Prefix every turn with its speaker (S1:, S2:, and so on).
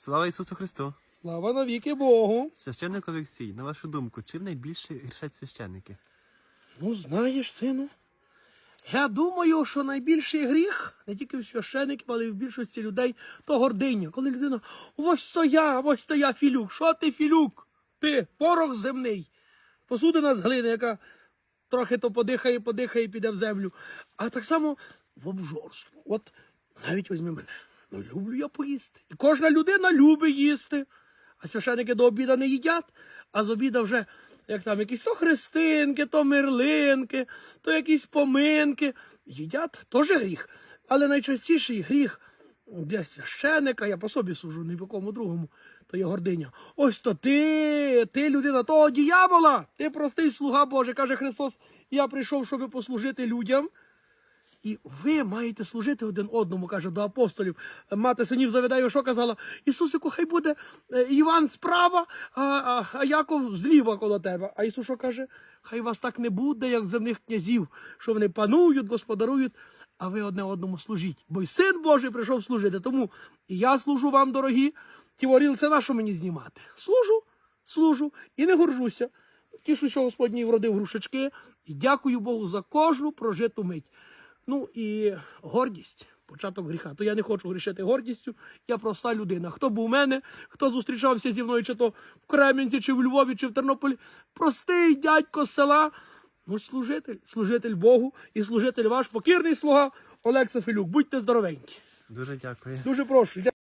S1: Слава Ісусу Христу!
S2: Слава навіки Богу.
S1: Священник Олексій, на вашу думку, чим найбільше грішать священники?
S2: Ну, знаєш, сину. Я думаю, що найбільший гріх не тільки в священиків, але й в більшості людей то гординя. Коли людина, ось то я, ось то я, філюк. Що ти, філюк? Ти порох земний. Посудина з глини, яка трохи то подихає, подихає і піде в землю. А так само в обжорство. От навіть візьми мене. Ну, люблю я поїсти. І кожна людина любить їсти. А священики до обіда не їдять, а з обіда вже як там якісь то хрестинки, то мерлинки, то якісь поминки. Їдять теж гріх. Але найчастіший гріх для священика, я по собі сужу, ні по кому другому, то є гординя. Ось то ти, ти людина того діявола, ти простий слуга Божий, каже Христос, я прийшов, щоб послужити людям. І ви маєте служити один одному, каже до апостолів. Мати синів завідає, що казала? Ісусику, хай буде е, Іван справа, а, а, Яков зліва коло тебе. А Ісус що каже? Хай вас так не буде, як земних князів, що вони панують, господарують, а ви одне одному служіть. Бо й син Божий прийшов служити. Тому і я служу вам, дорогі. Ті воріл, це на що мені знімати? Служу, служу і не горжуся. Тішу, що Господній вродив грушечки, і дякую Богу за кожну прожиту мить. Ну і гордість, початок гріха. То я не хочу грішити гордістю. Я проста людина. Хто був у мене, хто зустрічався зі мною, чи то в Кремінці, чи в Львові, чи в Тернополі. Простий дядько з села. Ну, служитель, служитель Богу і служитель ваш покірний слуга Олекса Філюк. Будьте здоровенькі.
S1: Дуже дякую.
S2: Дуже прошу.